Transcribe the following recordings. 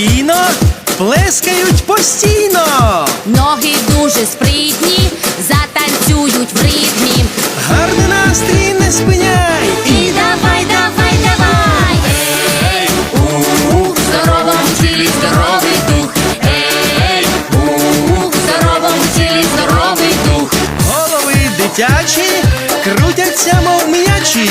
Енергійно плескають постійно. Ноги дуже спритні, затанцюють в ритмі. Гарний настрій не спиняй. І давай, давай, давай. Ей, у, в здоровому тілі здоровий дух. Ей, у, в здоровому тілі здоровий дух. Голови дитячі крутяться, мов м'ячі.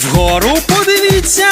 Вгору подивіться.